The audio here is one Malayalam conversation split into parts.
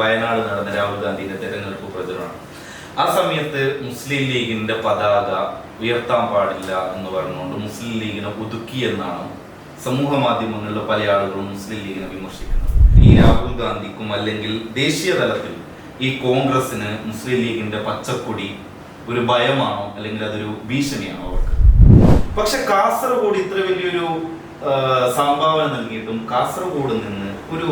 വയനാട് നടന്ന രാഹുൽ ഗാന്ധിയുടെ തെരഞ്ഞെടുപ്പ് പ്രചരണം. ആ സമയത്ത് മുസ്ലിം ലീഗിന്റെ പതാക ഉയർത്താൻ പാടില്ല എന്ന് പറഞ്ഞുകൊണ്ട് മുസ്ലിം ലീഗിനെ ഒതുക്കി എന്നാണ് സമൂഹ മാധ്യമങ്ങളിലെ പല ആളുകളും മുസ്ലിം ലീഗിനെ വിമർശിക്കുന്നത്. ഈ രാഹുൽ ഗാന്ധിക്കും അല്ലെങ്കിൽ ദേശീയ തലത്തിൽ ഈ കോൺഗ്രസിന് മുസ്ലിം ലീഗിന്റെ പച്ചക്കൊടി ഒരു ഭയമാണോ അല്ലെങ്കിൽ അതൊരു ഭീഷണിയാണോ അവർക്ക്? പക്ഷെ കാസർഗോഡ് ഇത്ര വലിയൊരു സംഭാവന നൽകിയിട്ടും കാസർഗോഡ് നിന്ന് ഒരു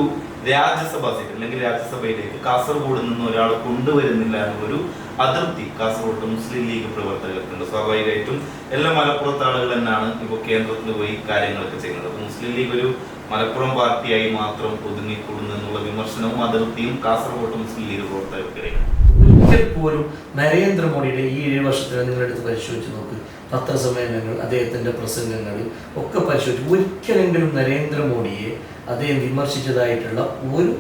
രാജ്യസഭാ സീറ്റ് അല്ലെങ്കിൽ രാജ്യസഭയിലേക്ക് കാസർഗോഡ് നിന്ന് ഒരാൾ കൊണ്ടുവരുന്നില്ല എന്നുള്ളൊരു അതൃപ്തി കാസർഗോഡ് മുസ്ലിം ലീഗ് പ്രവർത്തകർക്കുണ്ട്. സ്വാഭാവികമായിട്ടും എല്ലാ മലപ്പുറത്ത് ആളുകൾ തന്നെയാണ് ഇപ്പോൾ കേന്ദ്രത്തിൽ പോയി കാര്യങ്ങളൊക്കെ ചെയ്യുന്നത്. അപ്പോൾ മുസ്ലിം ലീഗ് ഒരു മലപ്പുറം പാർട്ടിയായി മാത്രം ഒതുങ്ങിക്കൂടുന്നു എന്നുള്ള വിമർശനവും അതൃപ്തിയും കാസർഗോഡ് മുസ്ലിം ലീഗ് പ്രവർത്തകർക്കിടയിലാണ് ഒരിക്കൽ പോലും നരേന്ദ്രമോദിയുടെ ഈ ഏഴ് വർഷത്തിൽ നിങ്ങളെടുത്ത് പരിശോധിച്ച് നോക്ക് പത്രസമ്മേളനങ്ങൾ അദ്ദേഹത്തിന്റെ പ്രസംഗങ്ങൾ ഒക്കെ പരിശോധിച്ച് ഒരിക്കലെങ്കിലും നരേന്ദ്രമോദിയെ അദ്ദേഹം വിമർശിച്ചതായിട്ടുള്ള ഒരു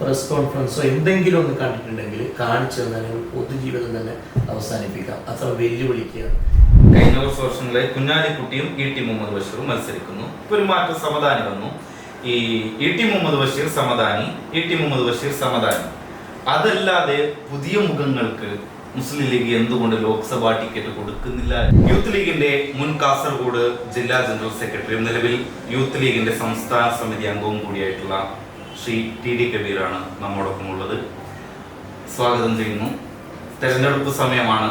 പ്രസ് കോൺഫറൻസോ എന്തെങ്കിലും ഒന്ന് കണ്ടിട്ടുണ്ടെങ്കിൽ കാണിച്ചു തന്നാൽ പൊതുജീവിതം തന്നെ അവസാനിപ്പിക്കാം. അത്ര വെല്ലുവിളിക്കുകയാണ് കഴിഞ്ഞ കുറച്ച് വർഷങ്ങളായി കുഞ്ഞാലിക്കുട്ടിയും ഇ ടി മുഹമ്മദ് ബഷീറും മത്സരിക്കുന്നു. ഒരു മാറ്റം സമദാനി വന്നു. ഈ E T Muhammad Basheer Samadani E T Muhammad Basheer Samadani അതല്ലാതെ പുതിയ മുഖങ്ങൾക്ക് മുസ്ലിം ലീഗ് എന്തുകൊണ്ട് ലോക്സഭാ ടിക്കറ്റ് കൊടുക്കുന്നില്ല? യൂത്ത് ലീഗിന്റെ മുൻ കാസർഗോഡ് ജില്ലാ ജനറൽ സെക്രട്ടറിയും നിലവിൽ യൂത്ത് ലീഗിന്റെ സംസ്ഥാന സമിതി അംഗവും കൂടിയായിട്ടുള്ള ശ്രീ ടി ഡി കബീറാണ് നമ്മോടൊപ്പം ഉള്ളത് സ്വാഗതം ചെയ്യുന്നു. തെരഞ്ഞെടുപ്പ് സമയമാണ്.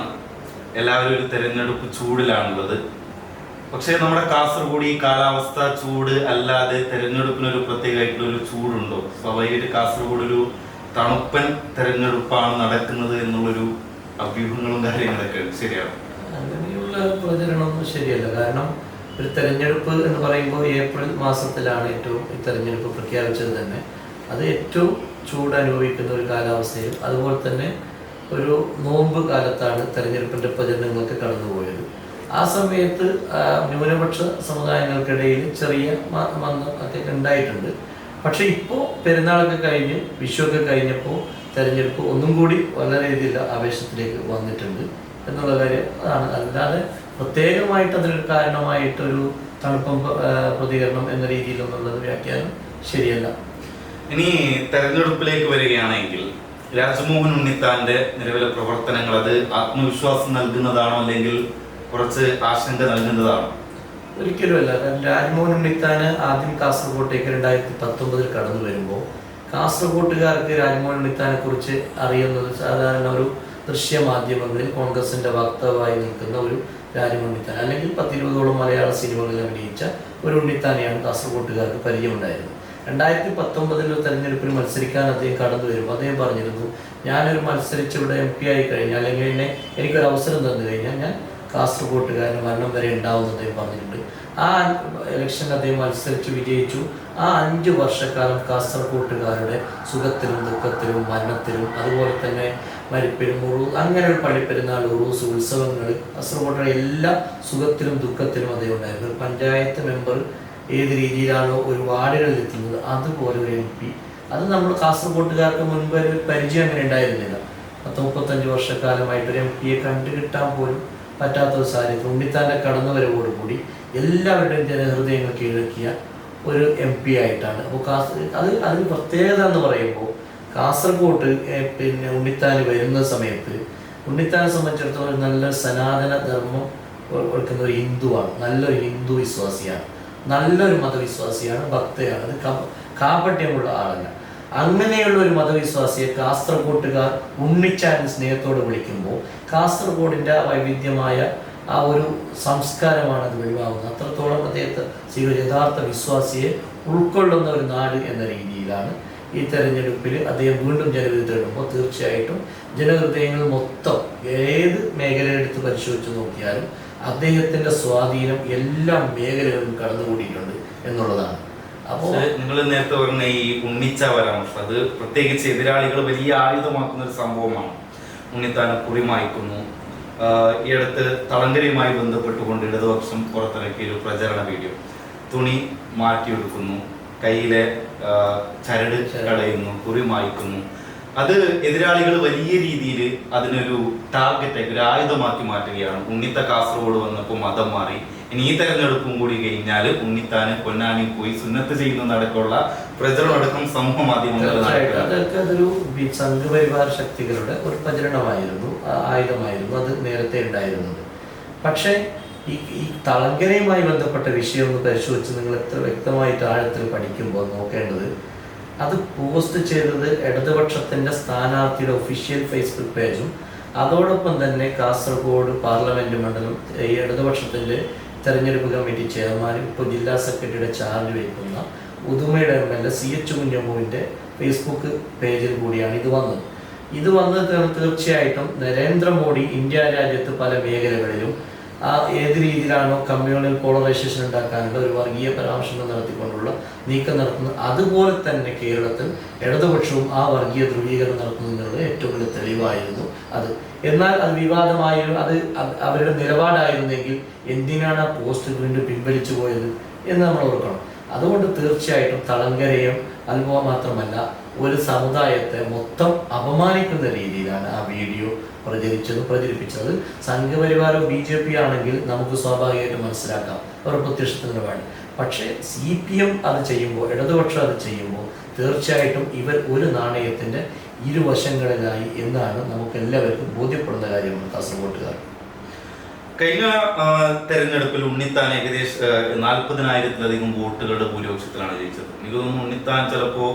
എല്ലാവരും ഒരു തെരഞ്ഞെടുപ്പ് ചൂടിലാണുള്ളത്. പക്ഷേ നമ്മുടെ കാസർഗോഡ് ഈ കാലാവസ്ഥ ചൂട് അല്ലാതെ തെരഞ്ഞെടുപ്പിനൊരു പ്രത്യേകമായിട്ടുള്ള ഒരു ചൂടുണ്ടോ? സ്വാഭാവികമായിട്ട് കാസർഗോഡ് ഒരു തണുപ്പൻ തെരഞ്ഞെടുപ്പാണ് നടക്കുന്നത് എന്നുള്ളൊരു അഭ്യൂഹങ്ങളും കാര്യങ്ങളൊക്കെ. ശരിയാണ്. അങ്ങനെയുള്ള പ്രചരണമൊന്നും ശരിയല്ല. കാരണം ഒരു തെരഞ്ഞെടുപ്പ് എന്ന് പറയുമ്പോൾ ഏപ്രിൽ മാസത്തിലാണ് ഏറ്റവും ഈ തെരഞ്ഞെടുപ്പ് പ്രഖ്യാപിച്ചത് തന്നെ. അത് ഏറ്റവും ചൂട് അനുഭവിക്കുന്ന ഒരു കാലാവസ്ഥയിൽ അതുപോലെ തന്നെ ഒരു നോമ്പ് കാലത്താണ് തെരഞ്ഞെടുപ്പിന്റെ പ്രചരണങ്ങളൊക്കെ കടന്നുപോയത്. ആ സമയത്ത് ന്യൂനപക്ഷ സമുദായങ്ങൾക്കിടയിൽ ചെറിയ മന്ദം ഒക്കെ ഉണ്ടായിട്ടുണ്ട്. പക്ഷേ ഇപ്പോൾ പെരുന്നാളൊക്കെ കഴിഞ്ഞ് വിഷുവൊക്കെ കഴിഞ്ഞപ്പോൾ തെരഞ്ഞെടുപ്പ് ഒന്നും കൂടി വളരെ രീതിയിൽ ആവേശത്തിലേക്ക് വന്നിട്ടുണ്ട് എന്നുള്ള കാര്യം അതാണ്. അല്ലാതെ പ്രത്യേകമായിട്ട് അതിനൊരു കാരണമായിട്ടൊരു തണുപ്പം പ്രതികരണം എന്ന രീതിയിലൊന്നുള്ളത് വ്യാഖ്യാനം ശരിയല്ല. ഇനി തെരഞ്ഞെടുപ്പിലേക്ക് വരികയാണെങ്കിൽ രാജ്മോഹൻ ഉണ്ണിത്താന്റെ നിലവിലെ പ്രവർത്തനങ്ങൾ അത് ആത്മവിശ്വാസം നൽകുന്നതാണോ അല്ലെങ്കിൽ കുറച്ച് ആശങ്ക നൽകുന്നതാണോ? ഒരിക്കലുമല്ല. കാരണം രാജ്മോഹൻ ഉണ്ണിത്താന് ആദ്യം കാസർഗോട്ടേക്ക് രണ്ടായിരത്തി പത്തൊമ്പതിൽ കടന്നു വരുമ്പോൾ കാസർഗോട്ടുകാർക്ക് രാജ്മോഹൻ ഉണ്ണിത്താനെ കുറിച്ച് അറിയുന്നത് സാധാരണ ഒരു ദൃശ്യമാധ്യമങ്ങളിൽ കോൺഗ്രസിന്റെ വക്താവായി നിൽക്കുന്ന ഒരു രാജ്മോഹൻ ഉണ്ണിത്താൻ. അല്ലെങ്കിൽ പത്തിരുപതോളം മലയാള സിനിമകളിൽ അഭിനയിച്ച ഒരു ഉണ്ണിത്താനെയാണ് കാസർഗോട്ടുകാർക്ക് പരിചയമുണ്ടായിരുന്നത്. രണ്ടായിരത്തി പത്തൊമ്പതിൽ തെരഞ്ഞെടുപ്പിൽ മത്സരിക്കാൻ അദ്ദേഹം കടന്നു വരുമ്പോൾ അദ്ദേഹം പറഞ്ഞിരുന്നു ഞാനൊരു മത്സരിച്ചിവിടെ എം പി ആയി കഴിഞ്ഞാൽ അല്ലെങ്കിൽ എന്നെ എനിക്കൊരു അവസരം തന്നു കഴിഞ്ഞാൽ ഞാൻ കാസർഗോട്ടുകാരൻ മരണം വരെ ഉണ്ടാവുമെന്ന് അദ്ദേഹം പറഞ്ഞിട്ടുണ്ട്. ആ ഇലക്ഷൻ അദ്ദേഹം മത്സരിച്ച് വിജയിച്ചു. ആ അഞ്ച് വർഷക്കാലം കാസർഗോട്ടുകാരുടെ സുഖത്തിലും ദുഃഖത്തിലും മരണത്തിലും അതുപോലെ തന്നെ മരിപ്പിലും ഉറു അങ്ങനെ ഒരു പള്ളിപ്പെരുന്നാൾ ഉറൂസ് ഉത്സവങ്ങൾ കാസർഗോട്ടുടെ എല്ലാ സുഖത്തിലും ദുഃഖത്തിലും അതേ ഉണ്ടായിരുന്നു. പഞ്ചായത്ത് മെമ്പർ ഏത് രീതിയിലാണോ ഒരു വാർഡുകളിൽ എത്തുന്നത് അതുപോലെ ഒരു എം പി. അത് നമ്മൾ കാസർഗോട്ടുകാർക്ക് മുൻപ് ഒരു പരിചയം അങ്ങനെ ഉണ്ടായിരുന്നില്ല. പത്ത് മുപ്പത്തഞ്ച് വർഷക്കാലമായിട്ട് ഒരു എം പിയെ കണ്ടുകിട്ടാൻ പോലും പറ്റാത്ത ഒരു സാഹചര്യം. ഉണ്ണിത്താന്റെ കടന്നുവരവോടുകൂടി എല്ലാവരുടെയും ജനഹൃദയങ്ങൾ കീഴടക്കിയ ഒരു എം പി ആയിട്ടാണ്. അപ്പോൾ കാസർ അത് അതിന് പ്രത്യേകത എന്ന് പറയുമ്പോൾ കാസർഗോട്ട് പിന്നെ ഉണ്ണിത്താൻ വരുന്ന സമയത്ത് ഉണ്ണിത്താനെ സംബന്ധിച്ചിടത്തോളം നല്ല സനാതന ധർമ്മം കൊടുക്കുന്ന ഒരു ഹിന്ദുവാണ്. നല്ലൊരു ഹിന്ദു വിശ്വാസിയാണ്. നല്ലൊരു മതവിശ്വാസിയാണ് ഭക്തയാണ്. അത് കാപട്യമുള്ള ആളല്ല. അങ്ങനെയുള്ള ഒരു മതവിശ്വാസിയെ കാസർഗോട്ടുകാർ ഉണ്ണിച്ചാൻ സ്നേഹത്തോട് വിളിക്കുമ്പോൾ കാസർഗോഡിന്റെ വൈവിധ്യമായ ആ ഒരു സംസ്കാരമാണ് അത് വെളിവാകുന്നത്. അത്രത്തോളം അദ്ദേഹത്തെ സ്വീകരിച്ച യഥാർത്ഥ വിശ്വാസിയെ ഉൾക്കൊള്ളുന്ന ഒരു നാട് എന്ന രീതിയിലാണ് ഈ തെരഞ്ഞെടുപ്പിൽ അദ്ദേഹം വീണ്ടും ജനവിധി തേടുമ്പോൾ തീർച്ചയായിട്ടും ജനഹൃദയങ്ങൾ മൊത്തം ഏത് മേഖലയെടുത്ത് പരിശോധിച്ച് നോക്കിയാലും അദ്ദേഹത്തിന്റെ സ്വാധീനം എല്ലാ മേഖലകളിലും കടന്നുകൂടിയിട്ടുണ്ട് എന്നുള്ളതാണ്. അപ്പോൾ നിങ്ങൾ നേരത്തെ പറഞ്ഞ ഈ ഉണ്ണിച്ച പരാമർശം അത് പ്രത്യേകിച്ച് എതിരാളികൾ വലിയ ആയുധമാക്കുന്ന ഒരു സംഭവമാണ്. ഉണ്ണിത്താനെ കുറിമായ്ക്കുന്നു ഈ അടുത്ത് തളങ്കരയുമായി ബന്ധപ്പെട്ടുകൊണ്ട് ഇടതുപക്ഷം പുറത്തിറക്കിയ ഒരു പ്രചരണ വീഡിയോ. തുണി മാറ്റിയെടുക്കുന്നു കയ്യിലെ ചരട് കളയുന്നു കുറി മായ്ക്കുന്നു. അത് എതിരാളികൾ വലിയ രീതിയിൽ അതിനൊരു ടാർഗറ്റ് ഒരു ആയുധമാക്കി മാറ്റുകയാണ്. ഉണ്ണിത്ത കാസർഗോഡ് വന്നപ്പോൾ മതം മാറി. ഇനി ഈ തെരഞ്ഞെടുപ്പും കൂടി കഴിഞ്ഞാൽ ഉണ്ണിത്താന് പൊന്നാനി പോയി സുന്നത്ത് ചെയ്യുന്നതടക്കമുള്ള പ്രചരണം അടക്കം സമൂഹ മാധ്യമങ്ങളിൽ അതൊക്കെ അതൊരു സംഘപരിവാര ശക്തികളുടെ ഒരു പ്രചരണമായിരുന്നു. ആയുധമായിരുന്നു. അത് നേരത്തെ ഉണ്ടായിരുന്നത്. പക്ഷേ ഈ ഈ തളങ്കരയുമായി ബന്ധപ്പെട്ട വിഷയം ഒന്ന് പരിശോധിച്ച് നിങ്ങൾ എത്ര വ്യക്തമായിട്ട് ആഴത്തിൽ പഠിക്കുമ്പോൾ നോക്കേണ്ടത് അത് പോസ്റ്റ് ചെയ്തത് ഇടതുപക്ഷത്തിന്റെ സ്ഥാനാർത്ഥിയുടെ ഒഫീഷ്യൽ ഫേസ്ബുക്ക് പേജും അതോടൊപ്പം തന്നെ കാസർഗോഡ് പാർലമെന്റ് മണ്ഡലം ഈ ഇടതുപക്ഷത്തിന്റെ തെരഞ്ഞെടുപ്പ് കമ്മിറ്റി ചെയർമാനും ഇപ്പോൾ ജില്ലാ സെക്രട്ടറിയുടെ ചാർജ് വഹിക്കുന്ന ഉദുമയുടെ M L A C H കുഞ്ഞമ്മൂവിന്റെ Facebook പേജിൽ കൂടിയാണ് ഇത് വന്നത്. ഇത് വന്നത് തീർ- തീർച്ചയായിട്ടും നരേന്ദ്രമോദി ഇന്ത്യ രാജ്യത്ത് പല മേഖലകളിലും ആ ഏത് രീതിയിലാണോ കമ്മ്യൂണൽ പോളറൈസേഷൻ ഉണ്ടാക്കാനുള്ള ഒരു വർഗീയ പരാമർശങ്ങൾ നടത്തിക്കൊണ്ടുള്ള നീക്കം നടത്തുന്നത് അതുപോലെ തന്നെ കേരളത്തിൽ ഇടതുപക്ഷവും ആ വർഗീയ ധ്രുവീകരണം നടത്തുന്നതിനുള്ള ഏറ്റവും വലിയ തെളിവായിരുന്നു. അത്. എന്നാൽ അത് വിവാദമായ അത് അവരുടെ നിലപാടായിരുന്നെങ്കിൽ എന്തിനാണ് ആ പോസ്റ്റ് വീണ്ടും പിൻവലിച്ചു പോയത് എന്ന് നമ്മൾ ഓർക്കണം. അതുകൊണ്ട് തീർച്ചയായിട്ടും തളങ്കരയും അനുഭവം മാത്രമല്ല ഒരു സമുദായത്തെ മൊത്തം അപമാനിക്കുന്ന രീതിയിലാണ് ആ വീഡിയോ പ്രചരിച്ചത് പ്രചരിപ്പിച്ചത്. സംഘപരിവാരോ ബി ജെ പി ആണെങ്കിൽ നമുക്ക് സ്വാഭാവികമായിട്ട് മനസ്സിലാക്കാം അവർ പ്രത്യക്ഷത്തിന് വേണ്ടി പക്ഷേ സി പി എം അത് ചെയ്യുമ്പോൾ ഇടതുപക്ഷം അത് ചെയ്യുമ്പോൾ തീർച്ചയായിട്ടും ഇവർ ഒരു നാണയത്തിന്റെ ഇരുവശങ്ങളിലായി എന്നാണ് നമുക്ക് എല്ലാവർക്കും ബോധ്യപ്പെടുന്ന കാര്യമാണ് കാസർഗോട്ടുകാർ കഴിഞ്ഞ തെരഞ്ഞെടുപ്പിൽ ഉണ്ണിത്താൻ ഏകദേശം നാൽപ്പതിനായിരത്തിലധികം വോട്ടുകളുടെ ഭൂരിപക്ഷത്തിലാണ് ജയിച്ചത്. എനിക്ക് തോന്നുന്നു ഉണ്ണിത്താൻ ചിലപ്പോ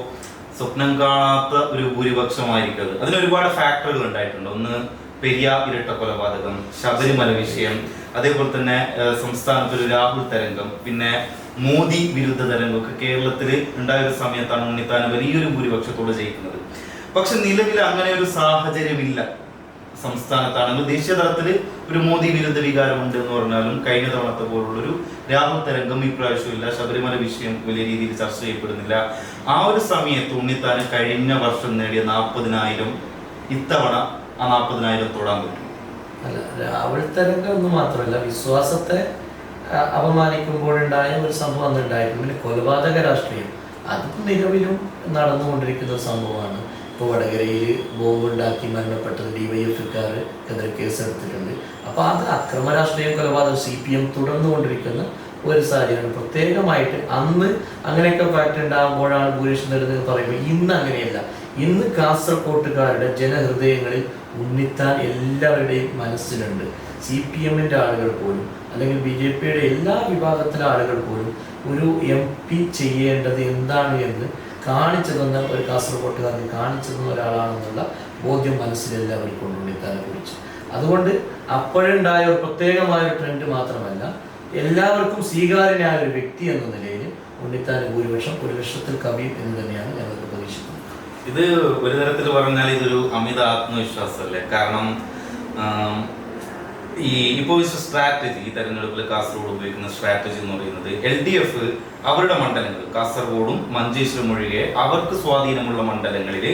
സ്വപ്നം കാണാത്ത ഒരു ഭൂരിപക്ഷമായിരിക്കും അത് അതിന് ഒരുപാട് ഫാക്ടറുകൾ ഉണ്ടായിട്ടുണ്ട്. ഒന്ന് പെരിയാർ ഇരട്ട കൊലപാതകം ശബരിമല വിഷയം അതേപോലെ തന്നെ സംസ്ഥാനത്തൊരു രാഹുൽ തരംഗം പിന്നെ മോദി വിരുദ്ധ തരംഗമൊക്കെ കേരളത്തിൽ ഉണ്ടായ ഒരു സമയത്താണ് ഉണ്ണിത്താൻ വലിയൊരു ഭൂരിപക്ഷത്തോടെ ജയിക്കുന്നത്. പക്ഷെ നിലവിൽ അങ്ങനെ ഒരു സാഹചര്യമില്ല. സംസ്ഥാനത്താണെങ്കിൽ ദേശീയ തലത്തിൽ ഒരു മോദി വിരുദ്ധ വികാരമുണ്ട് എന്ന് പറഞ്ഞാലും കഴിഞ്ഞ തവണത്തെ പോലുള്ളൊരു രാഹുൽ തരംഗം ഇപ്രാവശ്യം ഇല്ല. ശബരിമല വിഷയം വലിയ രീതിയിൽ ചർച്ച ചെയ്യപ്പെടുന്നില്ല. ആ ഒരു സമയത്ത് ഉണ്ണിത്താൻ കഴിഞ്ഞ വർഷം നേടിയ നാൽപ്പതിനായിരം ഇത്തവണ ആ നാൽപ്പതിനായിരം തൊടാൻ പറ്റും. അല്ല രാഹുൽ തരംഗം എന്ന് മാത്രമല്ല വിശ്വാസത്തെ അപമാനിക്കുമ്പോഴുണ്ടായ ഒരു സംഭവം അന്ന് ഉണ്ടായിരുന്നു. പിന്നെ കൊലപാതക രാഷ്ട്രീയം. അതും നിലവിലും നടന്നുകൊണ്ടിരിക്കുന്ന സംഭവമാണ്. ഇപ്പോൾ വടകരയിൽ ബോംബുണ്ടാക്കി മരണപ്പെട്ടത് ഡിവൈഎഫ്കാർക്കെതിരെ കേസെടുത്തിട്ടുണ്ട്. അപ്പോൾ അത് അക്രമ രാഷ്ട്രീയ കൊലപാതകം സി പി എം തുടർന്നുകൊണ്ടിരിക്കുന്ന ഒരു സാഹചര്യമാണ്. പ്രത്യേകമായിട്ട് അന്ന് അങ്ങനെയൊക്കെ ഫാക്ട് ഉണ്ടാകുമ്പോഴാണ് ഭൂരിപക്ഷം നേടുന്നത് പറയുമ്പോൾ ഇന്ന് അങ്ങനെയല്ല. ഇന്ന് കാസർകോട്ടുകാരുടെ ജനഹൃദയങ്ങളിൽ ഉണ്ണിത്താൻ എല്ലാവരുടെയും മനസ്സിലുണ്ട്. സി പി എമ്മിന്റെ ആളുകൾ പോലും അല്ലെങ്കിൽ ബി ജെ പിയുടെ എല്ലാ വിഭാഗത്തിലെ ആളുകൾ പോലും ഒരു എം പി ചെയ്യേണ്ടത് എന്താണ് എന്ന് കാണിച്ചു തന്ന ഒരു കാസർകോട്ടുകാരൻ കാണിച്ചു തന്ന ഒരാളാണെന്നുള്ള ബോധ്യം ഉണ്ട് ഉണ്ണിത്താനെ കുറിച്ച്. അതുകൊണ്ട് അപ്പോഴുണ്ടായ ഒരു പ്രത്യേകമായ ഒരു ട്രെൻഡ് മാത്രമല്ല എല്ലാവർക്കും സ്വീകാര്യനായ ഒരു വ്യക്തി എന്ന നിലയിൽ ഉണ്ണിത്താൻ ഭൂരിപക്ഷം ഒരു ലക്ഷത്തിൽ കവിയും എന്ന് തന്നെയാണ് ഞങ്ങൾക്ക് പ്രതീക്ഷിക്കുന്നത്. ഇത് ഒരു തരത്തിൽ പറഞ്ഞാൽ ഇതൊരു അമിത ആത്മവിശ്വാസമല്ലേ? കാരണം ഈ ഇപ്പോൾ സ്ട്രാറ്റജി ഈ തെരഞ്ഞെടുപ്പിൽ കാസർഗോഡ് ഉപയോഗിക്കുന്ന സ്ട്രാറ്റജി എന്ന് പറയുന്നത് എൽ ഡി എഫ് അവരുടെ മണ്ഡലങ്ങൾ കാസർഗോഡും മഞ്ചേശ്വരം ഒഴികെ അവർക്ക് സ്വാധീനമുള്ള മണ്ഡലങ്ങളിൽ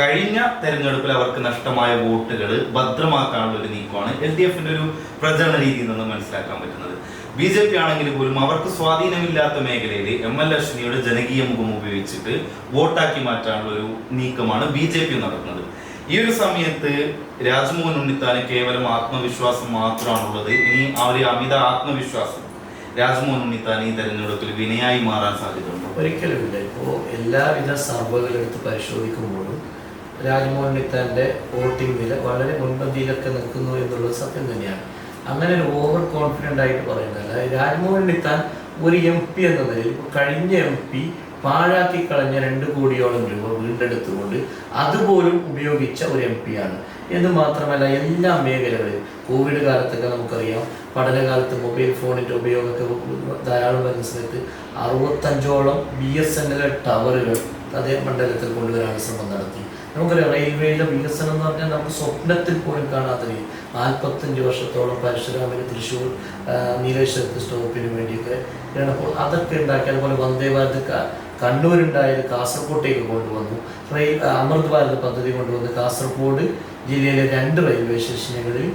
കഴിഞ്ഞ തെരഞ്ഞെടുപ്പിൽ അവർക്ക് നഷ്ടമായ വോട്ടുകൾ ഭദ്രമാക്കാനുള്ള ഒരു നീക്കമാണ് എൽ ഡി എഫിന്റെ ഒരു പ്രചരണ രീതിയിൽ നിന്ന് മനസ്സിലാക്കാൻ പറ്റുന്നത്. ബി ജെ പി ആണെങ്കിൽ പോലും അവർക്ക് സ്വാധീനമില്ലാത്ത മേഖലയിൽ എം എൽ അശ്വിനിയുടെ ജനകീയ മുഖം ഉപയോഗിച്ചിട്ട് വോട്ടാക്കി മാറ്റാനുള്ള ഒരു നീക്കമാണ് ബി ജെ പി നടത്തുന്നത്. ഈ ഒരു സമയത്ത് രാജ്മോഹൻ ഉണ്ണിത്താന് കേവലം ആത്മവിശ്വാസം മാത്രമാണുള്ളത്. ഇനി ആ ഒരു അമിത ആത്മവിശ്വാസം രാജ്മോഹൻ ഉണ്ണിത്താൻ ഈ തെരഞ്ഞെടുപ്പിൽ വിനയായി മാറാൻ സാധ്യതയുണ്ടോ? ഒരിക്കലുമില്ല. ഇപ്പോൾ എല്ലാവിധ സർവകളെടുത്ത് പരിശോധിക്കുമ്പോഴും രാജ്മോഹൻ ഉണ്ണിത്താന്റെ വോട്ടിംഗ് നില വളരെ മുൻപന്തിയിലൊക്കെ നിൽക്കുന്നു എന്നുള്ളത് സത്യം തന്നെയാണ്. അങ്ങനെ ഒരു ഓവർ കോൺഫിഡന്റ് ആയിട്ട് പറയുന്നതല്ല രാജ്മോഹൻ ഉണ്ണിത്താൻ ഒരു എം പി എന്ന നിലയിൽ കഴിഞ്ഞ എം പി പാഴാക്കി കളഞ്ഞ രണ്ട് കോടിയോളം രൂപ വീണ്ടെടുത്തുകൊണ്ട് അതുപോലും ഉപയോഗിച്ച ഒരു എം പി ആണ്. എന്ന് മാത്രമല്ല എല്ലാ മേഖലകളിലും. കോവിഡ് കാലത്തൊക്കെ നമുക്കറിയാം പഠനകാലത്ത് മൊബൈൽ ഫോണിന്റെ ഉപയോഗമൊക്കെ ധാരാളം വരുന്ന സമയത്ത് അറുപത്തഞ്ചോളം ബി എസ് എൻ എൽ ടവറുകൾ അതേ മണ്ഡലത്തിൽ കൊണ്ടുവരാൻ ശ്രമം നടത്തി. നമുക്കറിയാം റെയിൽവേയുടെ വികസനം എന്ന് പറഞ്ഞാൽ നമുക്ക് സ്വപ്നത്തിൽ പോലും കാണാത്ത രീതി. നാൽപ്പത്തഞ്ച് വർഷത്തോളം പരശുരാമിന് തൃശ്ശൂർ നീലേശ്വരത്ത് സ്റ്റോപ്പിന് വേണ്ടിയൊക്കെ അതൊക്കെ ഉണ്ടാക്കി. അതുപോലെ വന്ദേ ഭാരത് കണ്ണൂരുണ്ടായത് കാസർഗോട്ടേക്ക് കൊണ്ടുവന്നു. റെയിൽ അമൃത് ഭാരത് പദ്ധതി കൊണ്ടുവന്ന് കാസർഗോഡ് ജില്ലയിലെ രണ്ട് റെയിൽവേ സ്റ്റേഷനുകളിൽ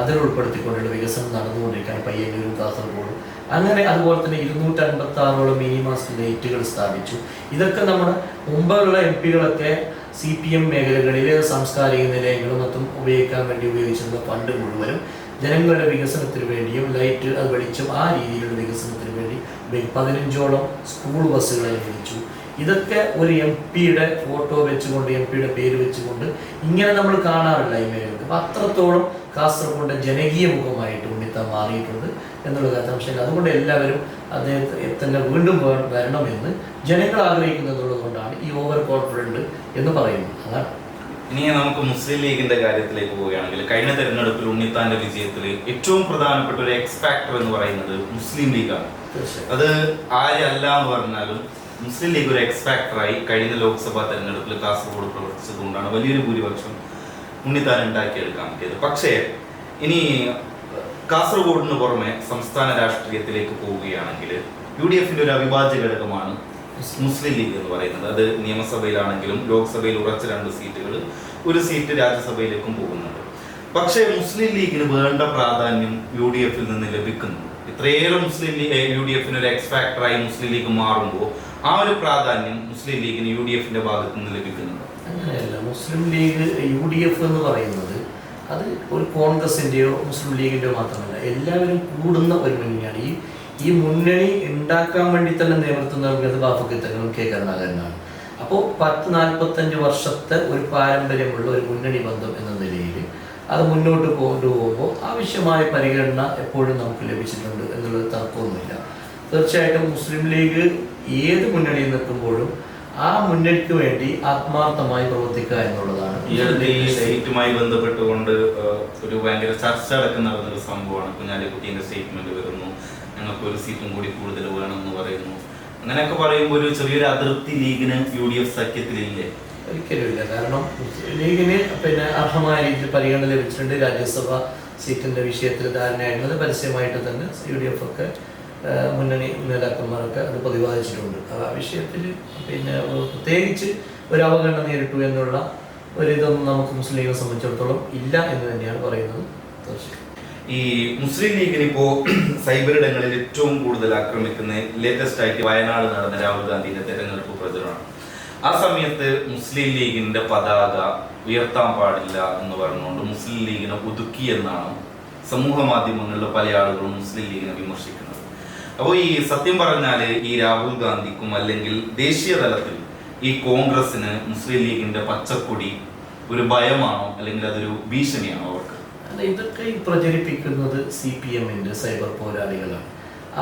അതിൽ ഉൾപ്പെടുത്തിക്കൊണ്ടുള്ള വികസനം നടന്നുകൊണ്ടിരിക്കുകയാണ് പയ്യന്നൂരും കാസർഗോഡും. അങ്ങനെ അതുപോലെ തന്നെ ഇരുന്നൂറ്റി അൻപത്തി ആറോളം മിനി മാസ് ലൈറ്റുകൾ സ്ഥാപിച്ചു. ഇതൊക്കെ നമ്മൾ മുമ്പുള്ള എം പികളൊക്കെ സി പി എം മേഖലകളിൽ സാംസ്കാരിക നിലയങ്ങളും മറ്റും ഉപയോഗിക്കാൻ വേണ്ടി ഉപയോഗിച്ചിരുന്ന ഫണ്ട് മുഴുവനും ജനങ്ങളുടെ വികസനത്തിന് വേണ്ടിയും ലൈറ്റ് അത് വെളിച്ചം ആ രീതിയിലുള്ള വികസനത്തിന് വേണ്ടി പതിനഞ്ചോളം സ്കൂൾ ബസ്സുകളെ അനുവദിച്ചു ഇതൊക്കെ ഒരു എം പിയുടെ ഫോട്ടോ വെച്ചുകൊണ്ട് എം പിയുടെ പേര് വെച്ചുകൊണ്ട് ഇങ്ങനെ നമ്മൾ കാണാറില്ല ഈ മേഖലക്ക് അപ്പം അത്രത്തോളം കാസർഗോഡ് ജനകീയ മുഖമായിട്ട് ഉണ്ണിത്താൻ മാറിയിട്ടുണ്ട് എന്നുള്ള സംശയമില്ല അതുകൊണ്ട് എല്ലാവരും അദ്ദേഹത്തെ തന്നെ വീണ്ടും വരണമെന്ന് ജനങ്ങൾ ആഗ്രഹിക്കുന്നതുള്ളത് കൊണ്ടാണ് ഈ ഓവർ കോൺഫിഡന്റ് എന്ന് പറയുന്നത്. അതാണ്. ഇനി നമുക്ക് മുസ്ലിം ലീഗിന്റെ കാര്യത്തിലേക്ക് പോവുകയാണെങ്കിൽ കഴിഞ്ഞ തെരഞ്ഞെടുപ്പിൽ ഉണ്ണിത്താന്റെ വിജയത്തിൽ ഏറ്റവും പ്രധാനപ്പെട്ട ഒരു എക്സ് ഫാക്ടർ എന്ന് പറയുന്നത് മുസ്ലിം ലീഗാണ്. അത് ആരല്ല എന്ന് പറഞ്ഞാലും മുസ്ലിം ലീഗ് ഒരു എക്സ് ഫാക്ടറായി കഴിഞ്ഞ ലോക്സഭാ തെരഞ്ഞെടുപ്പിൽ കാസർഗോഡ് പ്രവർത്തിച്ചതുകൊണ്ടാണ് വലിയൊരു ഭൂരിപക്ഷം ഉണ്ണിത്താൻ ഉണ്ടാക്കിയെടുക്കാൻ പറ്റിയത്. പക്ഷേ ഇനി കാസർഗോഡിന് പുറമെ സംസ്ഥാന രാഷ്ട്രീയത്തിലേക്ക് പോവുകയാണെങ്കിൽ യു ഡി എഫിന്റെ ഒരു അവിഭാജ്യ ഘടകമാണ് മുസ്ലിം ലീഗ് എന്ന് പറയുന്നത്. അത് നിയമസഭയിലാണെങ്കിലും ലോക്സഭയിൽ ഉറച്ച രണ്ട് സീറ്റുകൾ ഒരു സീറ്റ് രാജ്യസഭയിലേക്കും പോകുന്നുണ്ട്. പക്ഷേ മുസ്ലിം ലീഗിന് വേണ്ട പ്രാധാന്യം യു ഡി എഫിൽ നിന്ന് ലഭിക്കുന്നു ഇത്രയേറെ മുസ്ലിം ലീഗ് യു ഡി എഫിന് ഒരു എക്സ് ഫാക്ടറായി മുസ്ലിം ലീഗ് മാറുമ്പോൾ ആ ഒരു പ്രാധാന്യം മുസ്ലിം ലീഗിന് യു ഡി എഫിന്റെ ഭാഗത്ത് നിന്ന് ലഭിക്കുന്നുണ്ട്? അങ്ങനെയല്ല Muslim League U D F എന്ന് പറയുന്നത് അത് ഒരു കോൺഗ്രസിന്റെയോ മുസ്ലിം ലീഗിന്റെയോ മാത്രമല്ല എല്ലാവരും കൂടുന്ന ഒരു മുന്നണിയാണ്. ഈ ഈ മുന്നണി ഉണ്ടാക്കാൻ വേണ്ടി തന്നെ നേതൃത്വം നൽകുന്നത് ബാഫക്കി തങ്ങളും കെ കരുണാകരനാണ്. അപ്പോൾ പത്ത് നാൽപ്പത്തഞ്ച് വർഷത്തെ ഒരു പാരമ്പര്യമുള്ള ഒരു മുന്നണി ബന്ധം എന്ന നിലയിൽ അത് മുന്നോട്ട് കൊണ്ടുപോകുമ്പോൾ ആവശ്യമായ പരിഗണന എപ്പോഴും നമുക്ക് ലഭിച്ചിട്ടുണ്ട് എന്നുള്ളത് തർക്കമൊന്നുമില്ല. തീർച്ചയായിട്ടും മുസ്ലിം ലീഗ് ഏത് മുന്നണിയിൽ നിൽക്കുമ്പോഴും ആ മുന്നണിക്ക് വേണ്ടി ആത്മാർത്ഥമായി പ്രവർത്തിക്കുക എന്നുള്ളതാണ്. സീറ്റുമായി ബന്ധപ്പെട്ടുകൊണ്ട് ഒരു ഭയങ്കര ചർച്ച അടക്കം നടന്നൊരു സംഭവമാണ്. കുഞ്ഞാലിക്കുട്ടീന്റെ സ്റ്റേറ്റ്മെന്റ് വരുന്നു. ഞങ്ങൾക്ക് ഒരു സീറ്റും കൂടി കൂടുതൽ വേണമെന്ന് പറയുന്നു. അങ്ങനെയൊക്കെ പറയുമ്പോൾ ഒരു ചെറിയൊരു അതിർത്തി ലീഗിന് യു ഡി എഫ് സഖ്യത്തിലില്ലേ? ഒരിക്കലുമില്ല. കാരണം മുസ്ലിം ലീഗിന് പിന്നെ അർഹമായ രീതിയിൽ പരിഗണന ലഭിച്ചിട്ടുണ്ട്. രാജ്യസഭ സീറ്റിന്റെ വിഷയത്തിൽ ധാരണയായിരുന്നത് പരസ്യമായിട്ട് തന്നെ യു ഡി എഫ് ഒക്കെ മുന്നണി നേതാക്കന്മാരൊക്കെ അത് പ്രതിപാദിച്ചിട്ടുണ്ട്. ആ വിഷയത്തിൽ പിന്നെ പ്രത്യേകിച്ച് ഒരു അവഗണന നേരിട്ടു എന്നുള്ള ഒരു ഇതൊന്നും നമുക്ക് മുസ്ലിം ലീഗിനെ സംബന്ധിച്ചിടത്തോളം ഇല്ല എന്ന് തന്നെയാണ് പറയുന്നത്. തീർച്ചയായും ഈ മുസ്ലിം ലീഗിന് ഇപ്പോ സൈബർ ഇടങ്ങളിൽ ഏറ്റവും കൂടുതൽ ആക്രമിക്കുന്ന ലേറ്റസ്റ്റ് ആയിട്ട് വയനാട് നടന്ന രാഹുൽ ഗാന്ധിയുടെ തെരഞ്ഞെടുപ്പ് പ്രചരണമാണ്. ആ സമയത്ത് മുസ്ലിം ലീഗിന്റെ പതാക ഉയർത്താൻ പാടില്ല എന്ന് പറഞ്ഞുകൊണ്ട് മുസ്ലിം ലീഗിനെ ഒതുക്കി എന്നാണ് സമൂഹ മാധ്യമങ്ങളിൽ പല ആളുകളും മുസ്ലിം ലീഗിനെ വിമർശിക്കുന്നത്. അപ്പോൾ ഈ സത്യം പറഞ്ഞാൽ ഈ രാഹുൽ ഗാന്ധിക്കും അല്ലെങ്കിൽ ദേശീയ തലത്തിൽ ഈ കോൺഗ്രസിന് മുസ്ലിം ലീഗിന്റെ പച്ചക്കൊടി ഒരു ഭയമാണോ അല്ലെങ്കിൽ അതൊരു ഭീഷണിയാണോ അവർക്ക്? അല്ല ഇതൊക്കെ ഈ പ്രചരിപ്പിക്കുന്നത് സി പി എമ്മിന്റെ സൈബർ പോരാളികളാണ്.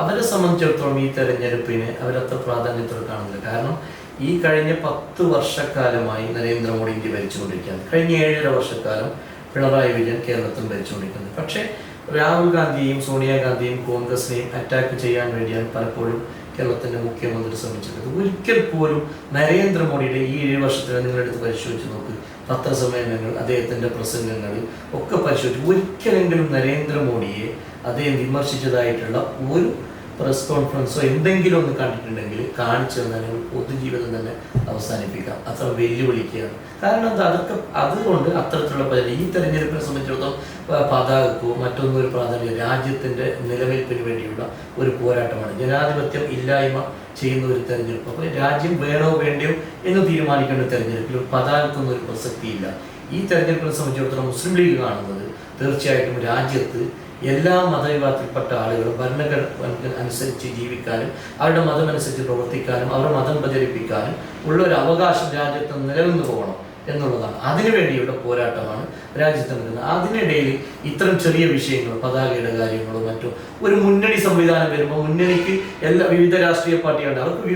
അവരെ സംബന്ധിച്ചിടത്തോളം ഈ തെരഞ്ഞെടുപ്പിന് അവരത്ര പ്രാധാന്യത്തോടെ കാണുന്നില്ല. കാരണം ഈ കഴിഞ്ഞ പത്ത് വർഷക്കാലമായി നരേന്ദ്രമോദി ഇന്ത്യ ഭരിച്ചുകൊണ്ടിരിക്കുകയാണ്. കഴിഞ്ഞ ഏഴര വർഷക്കാലം പിണറായി വിജയൻ കേരളത്തിൽ ഭരിച്ചുകൊണ്ടിരിക്കുന്നത്. പക്ഷേ രാഹുൽ ഗാന്ധിയെയും സോണിയാഗാന്ധിയെയും കോൺഗ്രസിനെയും അറ്റാക്ക് ചെയ്യാൻ വേണ്ടിയാണ് പലപ്പോഴും കേരളത്തിന്റെ മുഖ്യമന്ത്രി ശ്രമിച്ചിട്ടുള്ളത് ഒരിക്കൽ പോലും നരേന്ദ്രമോദിയുടെ ഈ ഏഴ് വർഷത്തിൽ നിങ്ങളെടുത്ത് പരിശോധിച്ച് നോക്ക്. പത്രസമ്മേളനങ്ങൾ അദ്ദേഹത്തിന്റെ പ്രസംഗങ്ങൾ ഒക്കെ പരിശോധിച്ച് ഒരിക്കലെങ്കിലും നരേന്ദ്രമോദിയെ അദ്ദേഹം വിമർശിച്ചതായിട്ടുള്ള ഒരു പ്രസ് കോൺഫറൻസോ എന്തെങ്കിലും ഒന്ന് കണ്ടിട്ടുണ്ടെങ്കിൽ കാണിച്ചു തന്നാൽ പൊതുജീവിതം തന്നെ അവസാനിപ്പിക്കാം. അത്ര വെല്ലുവിളിക്കുകയാണ്. കാരണം എന്താ അതൊക്കെ അതുകൊണ്ട് അത്തരത്തിലുള്ള പല ഈ തെരഞ്ഞെടുപ്പിനെ സംബന്ധിച്ചിടത്തോളം പതാകക്കോ മറ്റൊന്നും ഒരു പ്രാധാന്യം രാജ്യത്തിന്റെ നിലനിൽപ്പിന് വേണ്ടിയുള്ള ഒരു പോരാട്ടമാണ്. ജനാധിപത്യം ഇല്ലായ്മ ചെയ്യുന്ന ഒരു തെരഞ്ഞെടുപ്പ്. അപ്പോൾ രാജ്യം വേണോ വേണ്ടയോ എന്ന് തീരുമാനിക്കേണ്ട തെരഞ്ഞെടുപ്പിൽ പതാകക്കൊന്നും ഒരു പ്രസക്തിയില്ല. ഈ തെരഞ്ഞെടുപ്പിനെ സംബന്ധിച്ചിടത്തോളം മുസ്ലിം ലീഗ് കാണുന്നത് തീർച്ചയായിട്ടും രാജ്യത്ത് എല്ലാ മതവിഭാഗത്തിൽപ്പെട്ട ആളുകളും ഭരണഘടന അനുസരിച്ച് ജീവിക്കാനും അവരുടെ മതം അനുസരിച്ച് പ്രവർത്തിക്കാനും അവരുടെ മതം പ്രചരിപ്പിക്കാനും ഉള്ള ഒരു അവകാശം രാജ്യത്ത് നിലനിന്ന് പോകണം എന്നുള്ളതാണ്. അതിനുവേണ്ടിയുള്ള പോരാട്ടമാണ് രാജ്യത്ത് നടക്കുന്നത് അതിനിടയിൽ ഇത്തരം ചെറിയ വിഷയങ്ങൾ പതാകയുടെ കാര്യങ്ങളോ മറ്റോ ഒരു മുന്നണി സംവിധാനം വരുമ്പോൾ മുന്നണിക്ക് എല്ലാ വിവിധ രാഷ്ട്രീയ പാർട്ടികളുണ്ട്. അവർക്ക്